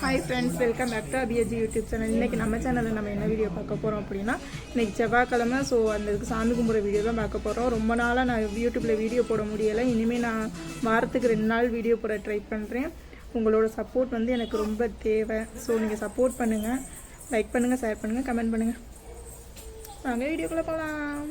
Hi friends welcome back to அபியஜி YouTube channel இன்றைக்கி நம்ம சேனலில் நம்ம என்ன வீடியோ பார்க்க போகிறோம் அப்படின்னா இன்றைக்கி செவ்வாய்க்கிழமை ஸோ அந்த சாமி கும்பிட்ற வீடியோ தான் பார்க்க போகிறோம் ரொம்ப நாளாக நான் யூடியூப்பில் வீடியோ போட முடியலை. இனிமேல் நான் வாரத்துக்கு ரெண்டு நாள் வீடியோ போட ட்ரை பண்ணுறேன் உங்களோட சப்போர்ட் வந்து எனக்கு ரொம்ப தேவை. ஸோ நீங்கள் சப்போர்ட் பண்ணுங்கள் லைக் பண்ணுங்கள் ஷேர் பண்ணுங்கள் கமெண்ட் பண்ணுங்கள் நாங்கள் வீடியோக்குள்ளே போகலாம்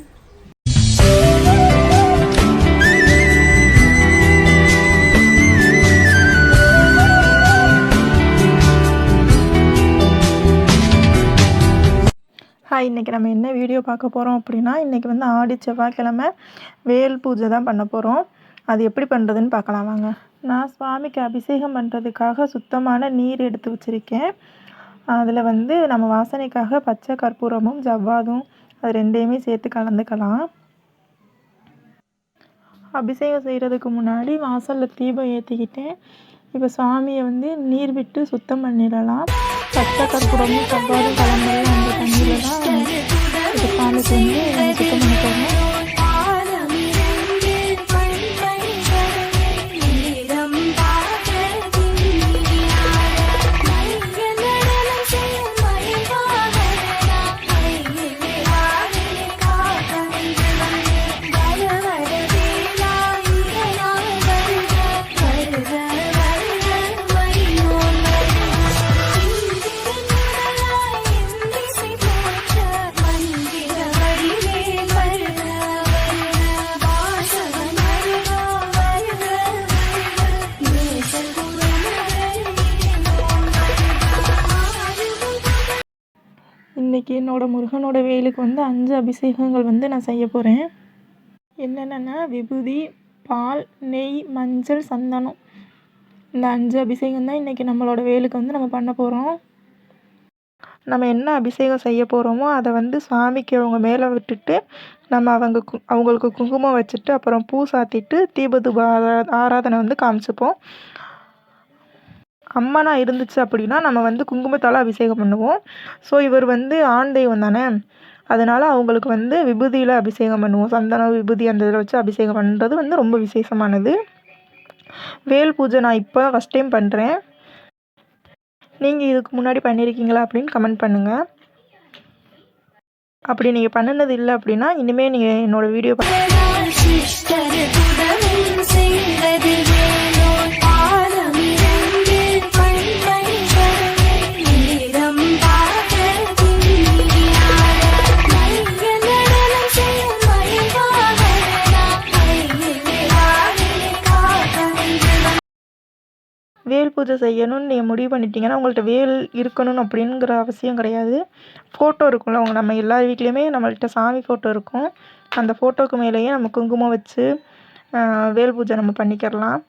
ஹாய் இன்றைக்கி நம்ம என்ன வீடியோ பார்க்க போகிறோம் அப்படின்னா இன்றைக்கி வந்து ஆடி செவ்வாய்க்கிழமை வேல் பூஜை தான் பண்ண போகிறோம் அது எப்படி பண்ணுறதுன்னு பார்க்கலாம் வாங்க. நான் சுவாமிக்கு அபிஷேகம் பண்ணுறதுக்காக சுத்தமான நீர் எடுத்து வச்சுருக்கேன். அதில் வந்து நம்ம வாசனைக்காக பச்சை கற்பூரமும் ஜவ்வாதும் அது ரெண்டையுமே சேர்த்து கலந்துக்கலாம். அபிஷேகம் செய்கிறதுக்கு முன்னாடி வாசலில் தீபம் ஏற்றிக்கிட்டேன் இப்போ சுவாமியை வந்து நீர் விட்டு சுத்தம் பண்ணிடலாம். பச்சை கற்பூரமும் செவ்வாதும் கலந்தது அந்த தண்ணியில் தான் வந்து வந்து சுத்தம் பண்ணிக்கோங்க இன்றைக்கி என்னோடய முருகனோட வேலுக்கு வந்து அஞ்சு அபிஷேகங்கள் வந்து நான் செய்ய போகிறேன் என்னென்னா விபூதி பால் நெய் மஞ்சள் சந்தனம். இந்த அஞ்சு அபிஷேகம் தான் இன்றைக்கி நம்மளோட வேலுக்கு வந்து நம்ம பண்ண போகிறோம் நம்ம என்ன அபிஷேகம் செய்ய போகிறோமோ அதை வந்து சாமிக்கு அவங்க மேலே விட்டுட்டு நம்ம அவங்க கு அவங்களுக்கு குங்குமம் வச்சுட்டு அப்புறம் பூ சாத்திட்டு தீபதூப ஆரா ஆராதனை வந்து காமிச்சுப்போம். அம்மனாக இருந்துச்சு அப்படின்னா நம்ம வந்து குங்குமத்தால் அபிஷேகம் பண்ணுவோம். ஸோ இவர் வந்து ஆண் தெய்வம் தானே? அதனால் அவங்களுக்கு வந்து விபூதியில் அபிஷேகம் பண்ணுவோம். சந்தன விபூதி அந்த இதில் வச்சு அபிஷேகம் பண்ணுறது வந்து ரொம்ப விசேஷமானது. வேல் பூஜை நான் இப்போ ஃபஸ்ட் டைம் பண்ணுறேன் நீங்கள் இதுக்கு முன்னாடி பண்ணியிருக்கீங்களா அப்படின்னு கமெண்ட் பண்ணுங்கள் அப்படி நீங்கள் பண்ணினது இல்லை அப்படின்னா இனிமேல் நீங்கள் என்னோடய வீடியோ வேல் பூஜை செய்யணும்னு நீங்கள் முடிவு பண்ணிட்டீங்கன்னா உங்கள்கிட்ட வேல் இருக்கணும் அப்படிங்கிற அவசியம் கிடையாது. ஃபோட்டோ இருக்கும்ல அவங்க நம்ம எல்லார் வீட்லேயுமே நம்மள்கிட்ட சாமி ஃபோட்டோ இருக்கும். அந்த ஃபோட்டோக்கு மேலேயே நம்ம குங்குமம் வச்சு வேல் பூஜை நம்ம பண்ணிக்கிறலாம்.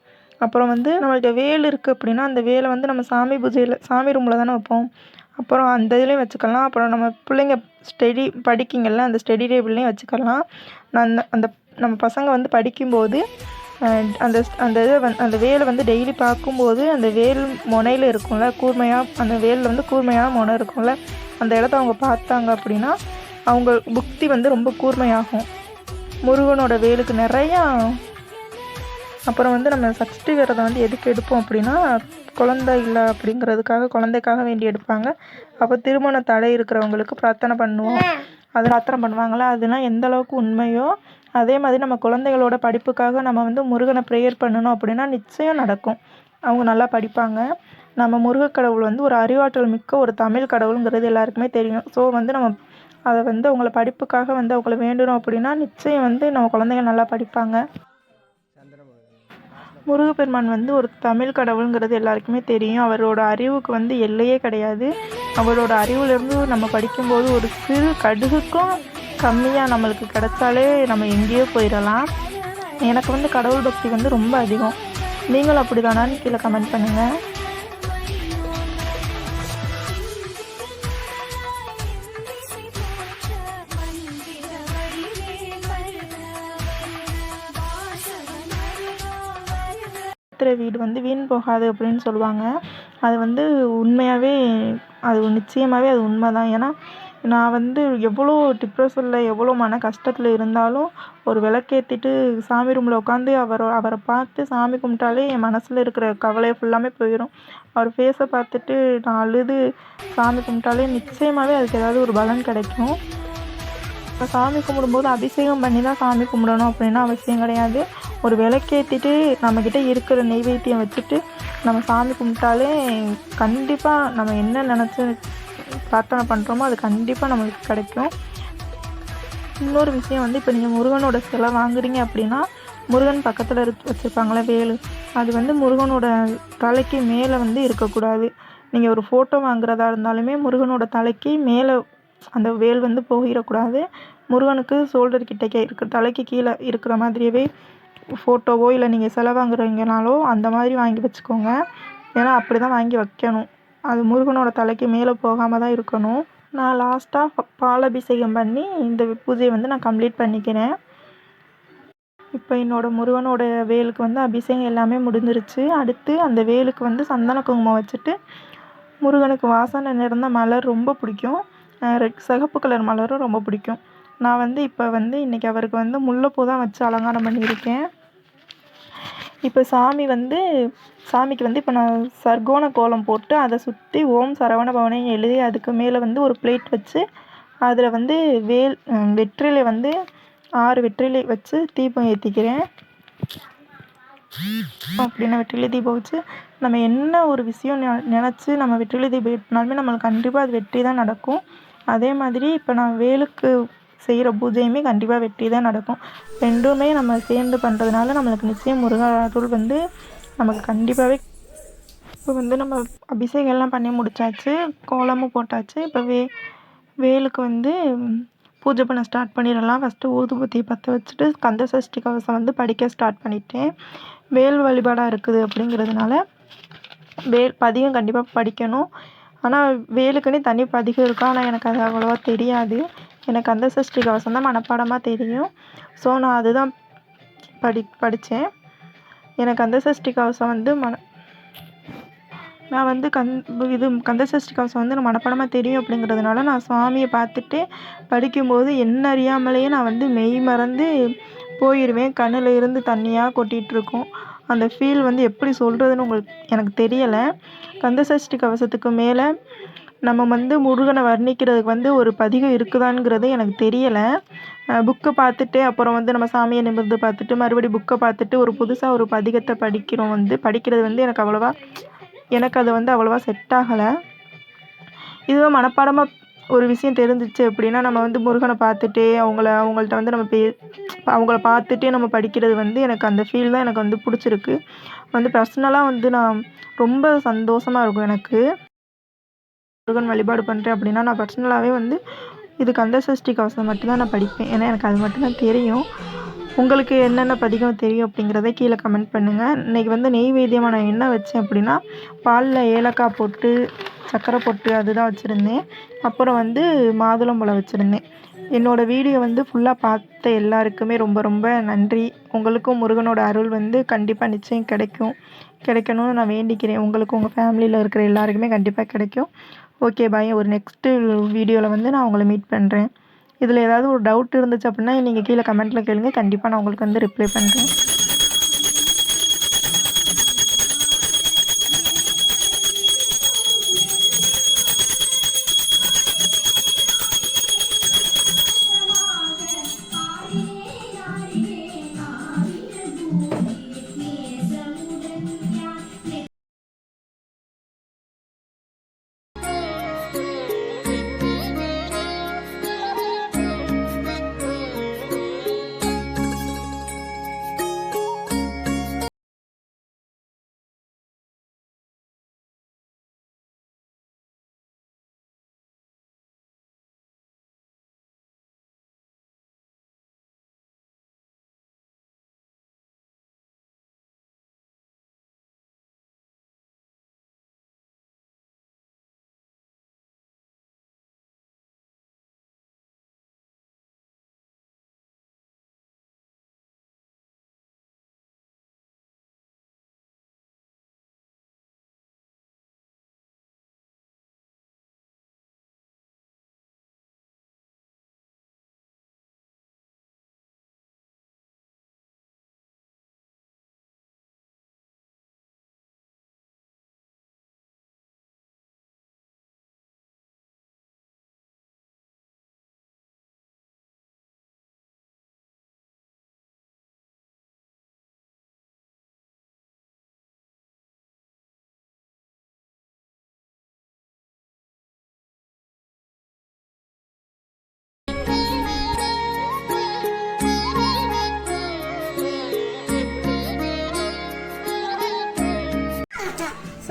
அப்புறம் வந்து நம்மள்கிட்ட வேல் இருக்குது அப்படின்னா அந்த வேலை வந்து நம்ம சாமி பூஜையில் சாமி ரூமில் தானே வைப்போம். அப்புறம் அந்த இதுலேயும் வச்சுக்கலாம். அப்புறம் நம்ம பிள்ளைங்க ஸ்டெடி படிக்கிங்கள்ல அந்த ஸ்டெடி டேபிள்லேயும் வச்சுக்கலாம். நான் அந்த அந்த நம்ம பசங்க வந்து படிக்கும்போது அந்த அந்த இதை வந் அந்த வேலை வந்து டெய்லி பார்க்கும்போது அந்த வேல் முனையில் இருக்கும்ல கூர்மையாக அந்த வேலில் வந்து கூர்மையான முனை இருக்கும்ல அந்த இடத்த அவங்க பார்த்தாங்க அப்படின்னா அவங்க புக்தி வந்து ரொம்ப கூர்மையாகும். முருகனோட வேலுக்கு நிறையா அப்புறம் வந்து நம்ம சஷ்டி விரதம் வந்து எதுக்கு எடுப்போம் அப்படின்னா குழந்தை இல்லை அப்படிங்கிறதுக்காக குழந்தைக்காக வேண்டி எடுப்பாங்க. அப்போ திருமண தடை இருக்கிறவங்களுக்கு பிரார்த்தனை பண்ணுவோம். அது பிரார்த்தனை பண்ணுவாங்களா? அதெல்லாம் எந்த அளவுக்கு உண்மையோ அதே மாதிரி நம்ம குழந்தைகளோட படிப்புக்காக நம்ம வந்து முருகனை ப்ரேயர் பண்ணணும் அப்படின்னா நிச்சயம் நடக்கும். அவங்க நல்லா படிப்பாங்க. நம்ம முருகக் கடவுள் வந்து ஒரு அறிவாற்றல் மிக்க ஒரு தமிழ் கடவுளுங்கிறது எல்லாருக்குமே தெரியும். ஸோ வந்து நம்ம அதை வந்து அவங்கள படிப்புக்காக வந்து அவங்கள வேண்டணும் அப்படின்னா நிச்சயம் வந்து நம்ம குழந்தைங்க நல்லா படிப்பாங்க. முருகப்பெருமான் வந்து ஒரு தமிழ் கடவுளுங்கிறது எல்லாருக்குமே தெரியும். அவரோட அறிவுக்கு வந்து எல்லையே கிடையாது. அவரோட அறிவுலேருந்து நம்ம படிக்கும்போது ஒரு சிறு கடுகுக்கும் கம்மியாக நம்மளுக்கு கிடைச்சாலே நம்ம எங்கேயோ போயிடலாம். எனக்கு வந்து கடவுள் பக்தி வந்து ரொம்ப அதிகம். நீங்களும் அப்படி தானான்னு கீழே கமெண்ட் பண்ணுங்கள் கத்துற வீடு வந்து வீண் போகாது அப்படின்னு சொல்லுவாங்க. அது வந்து உண்மையாகவே அது நிச்சயமாகவே அது உண்மை தான் ஏன்னா நான் வந்து எவ்வளோ டிப்ரெஷனில் எவ்வளோ மன கஷ்டத்தில் இருந்தாலும் ஒரு விளக்கேற்றிட்டு சாமி ரூமில் உட்காந்து அவரை அவரை பார்த்து சாமி கும்பிட்டாலே என் மனசில் இருக்கிற கவலை ஃபுல்லாமே போயிடும் அவர் ஃபேஸை பார்த்துட்டு நான் அழுது சாமி கும்பிட்டாலே நிச்சயமாகவே அதுக்கு ஏதாவது ஒரு பலன் கிடைக்கும். இப்போ சாமி கும்பிடும்போது அபிஷேகம் பண்ணி தான் சாமி கும்பிடணும் அப்படின்னு அவசியம் கிடையாது. ஒரு விளக்கேற்றிட்டு நம்மக்கிட்ட இருக்கிற நெய்வேத்தியம் வச்சுட்டு நம்ம சாமி கும்பிட்டாலே கண்டிப்பாக நம்ம என்ன நினச்சி பிரார்த்தனை பண்ணுறோமோ அது கண்டிப்பாக நம்மளுக்கு கிடைக்கும். இன்னொரு விஷயம் வந்து இப்போ நீங்கள் முருகனோட சிலை வாங்குறீங்க அப்படின்னா முருகன் பக்கத்தில் இருக்கு வச்சுருப்பாங்களே வேலு. அது வந்து முருகனோட தலைக்கு மேலே வந்து இருக்கக்கூடாது. நீங்கள் ஒரு ஃபோட்டோ வாங்குறதா இருந்தாலுமே முருகனோட தலைக்கு மேலே அந்த வேல் வந்து போயிடக்கூடாது. முருகனுக்கு ஷோல்டர் கிட்டக்கே இருக்கிற தலைக்கு கீழே இருக்கிற மாதிரியவே ஃபோட்டோவோ இல்லை நீங்கள் சிலை வாங்குறீங்கனாலோ அந்த மாதிரி வாங்கி வச்சுக்கோங்க. ஏன்னா அப்படி தான் வாங்கி வைக்கணும். அது முருகனோட தலைக்கு மேலே போகாமல் தான் இருக்கணும். நான் லாஸ்ட்டாக பால் அபிஷேகம் பண்ணி இந்த பூஜையை வந்து நான் கம்ப்ளீட் பண்ணிக்கிறேன். இப்போ என்னோடய முருகனோட வேலுக்கு வந்து அபிஷேகம் எல்லாமே முடிஞ்சிருச்சு. அடுத்து அந்த வேலுக்கு வந்து சந்தன குங்குமம் வச்சுட்டு முருகனுக்கு வாசனை நிறந்த மலர் ரொம்ப பிடிக்கும். ரெட் சிகப்பு கலர் மலரும் ரொம்ப பிடிக்கும். நான் வந்து இப்போ வந்து இன்றைக்கி அவருக்கு வந்து முல்லைப்பூ தான் வச்சு அலங்காரம் பண்ணியிருக்கேன். இப்போ சாமி வந்து சாமிக்கு வந்து இப்போ நான் சர்க்கோண கோலம் போட்டு அதை சுற்றி ஓம் சரவண பவனையும் எழுதி அதுக்கு மேலே வந்து ஒரு பிளேட் வச்சு அதில் வந்து வேல் வெற்றிலை வந்து ஆறு வெற்றிலை வச்சு தீபம் ஏற்றிக்கிறேன் அப்படின்னா வெற்றிலை தீபம் வச்சு நம்ம என்ன ஒரு விஷயம் நினச்சி நம்ம வெற்றிலை தீபம் ஏற்றினாலுமே நம்மளுக்கு கண்டிப்பாக அது வெற்றி தான் நடக்கும். அதே மாதிரி இப்போ நான் வேலுக்கு செய்கிற பூஜையுமே கண்டிப்பாக வெற்றி தான் நடக்கும். ரெண்டுமே நம்ம சேர்ந்து பண்ணுறதுனால நம்மளுக்கு நிச்சயம் முருகா அருள் வந்து நமக்கு கண்டிப்பாகவே இப்போ வந்து நம்ம அபிஷேகம்லாம் பண்ணி முடிச்சாச்சு கோலமும் போட்டாச்சு. இப்போ வே வேலுக்கு வந்து பூஜை பண்ண ஸ்டார்ட் பண்ணிடலாம். ஃபஸ்ட்டு ஊதுபத்தி பற்ற வச்சுட்டு கந்த சஷ்டி கவசம் வந்து படிக்க ஸ்டார்ட் பண்ணிட்டேன். வேல் வழிபாடாக இருக்குது அப்படிங்கிறதுனால வேல் பதிகம் கண்டிப்பாக படிக்கணும். ஆனால் வேலுக்குன்னு தனி பதிகம் இருக்கும் ஆனால் எனக்கு அது அவ்வளோவா தெரியாது. எனக்கு அந்த சஷ்டி கவசம் தான் மனப்பாடமாக தெரியும். ஸோ நான் அதுதான் படி படித்தேன் எனக்கு அந்த சஷ்டி கவசம் வந்து மன நான் வந்து கந் இது கந்த சஷ்டி கவசம் வந்து எனக்கு மனப்பாடமாக தெரியும் அப்படிங்கிறதுனால நான் சுவாமியை பார்த்துட்டு படிக்கும்போது என்ன அறியாமலேயே நான் வந்து மெய் மறந்து போயிடுவேன் கண்ணில் இருந்து தண்ணியாக கொட்டிகிட்ருக்கும் அந்த ஃபீல் வந்து எப்படி சொல்கிறதுன்னு உங்களுக்கு எனக்கு தெரியலை. கந்த சஷ்டி கவசத்துக்கு மேலே நம்ம வந்து முருகனை வர்ணிக்கிறதுக்கு வந்து ஒரு பதிகம் இருக்குதாங்கிறது எனக்கு தெரியலை. புக்கை பார்த்துட்டு அப்புறம் வந்து நம்ம சாமியை நிமிர்ந்து பார்த்துட்டு மறுபடி புக்கை பார்த்துட்டு ஒரு புதுசாக ஒரு பதிகத்தை படிக்கிறோம் வந்து. படிக்கிறது வந்து எனக்கு அவ்வளோவா எனக்கு அது வந்து அவ்வளோவா செட் ஆகலை. இதுவே மனப்பாடமாக ஒரு விஷயம் தெரிஞ்சிச்சு அப்படின்னா நம்ம வந்து முருகனை பார்த்துட்டே அவங்கள அவங்கள்ட்ட வந்து நம்ம பே அவங்கள பார்த்துட்டே நம்ம படிக்கிறது வந்து எனக்கு அந்த ஃபீல் தான் எனக்கு வந்து பிடிச்சிருக்கு. வந்து பர்சனலாக வந்து நான் ரொம்ப சந்தோஷமாக இருக்கும் எனக்கு. முருகன் வழிபாடு பண்ணுறேன் அப்படின்னா நான் பர்சனலாகவே வந்து இது கந்த சஷ்டி கவசம் மட்டும்தான் நான் படிப்பேன். ஏன்னா எனக்கு அது மட்டும்தான் தெரியும். உங்களுக்கு என்னென்ன பதிகம் தெரியும் அப்படிங்கிறத கீழே கமெண்ட் பண்ணுங்கள் இன்றைக்கி வந்து நெய்வேத்தியமாக நான் என்ன வச்சேன் அப்படின்னா பாலில் ஏலக்காய் போட்டு சர்க்கரை போட்டு அதுதான் வச்சுருந்தேன். அப்புறம் வந்து மாதுளம்பழம் வச்சுருந்தேன். என்னோடய வீடியோ வந்து ஃபுல்லாக பார்த்த எல்லாருக்குமே ரொம்ப ரொம்ப நன்றி. உங்களுக்கும் முருகனோட அருள் வந்து கண்டிப்பாக நிச்சயம் கிடைக்கும். கிடைக்கணும்னு நான் வேண்டிக்கிறேன். உங்களுக்கும் உங்கள் ஃபேமிலியில் இருக்கிற எல்லாருக்குமே கண்டிப்பாக கிடைக்கும். ஓகே பாய் ஒரு நெக்ஸ்ட்டு வீடியோவில் வந்து நான் உங்களை மீட் பண்ணுறேன் இதில் ஏதாவது ஒரு டவுட் இருந்துச்சு அப்படின்னா நீங்கள் கீழே கமெண்ட்டில் கேளுங்க. கண்டிப்பாக நான் உங்களுக்கு வந்து ரிப்ளை பண்ணுறேன்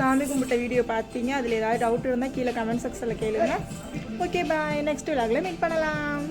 சாமி கும்பிட்ட வீடியோ பார்த்தீங்க அதில் ஏதாவது டவுட் இருந்தால் கீழே கமெண்ட் செக்ஷனில் கேளுங்க. ஓகே பாய் நெக்ஸ்ட் விலாகில் மீட் பண்ணலாம்.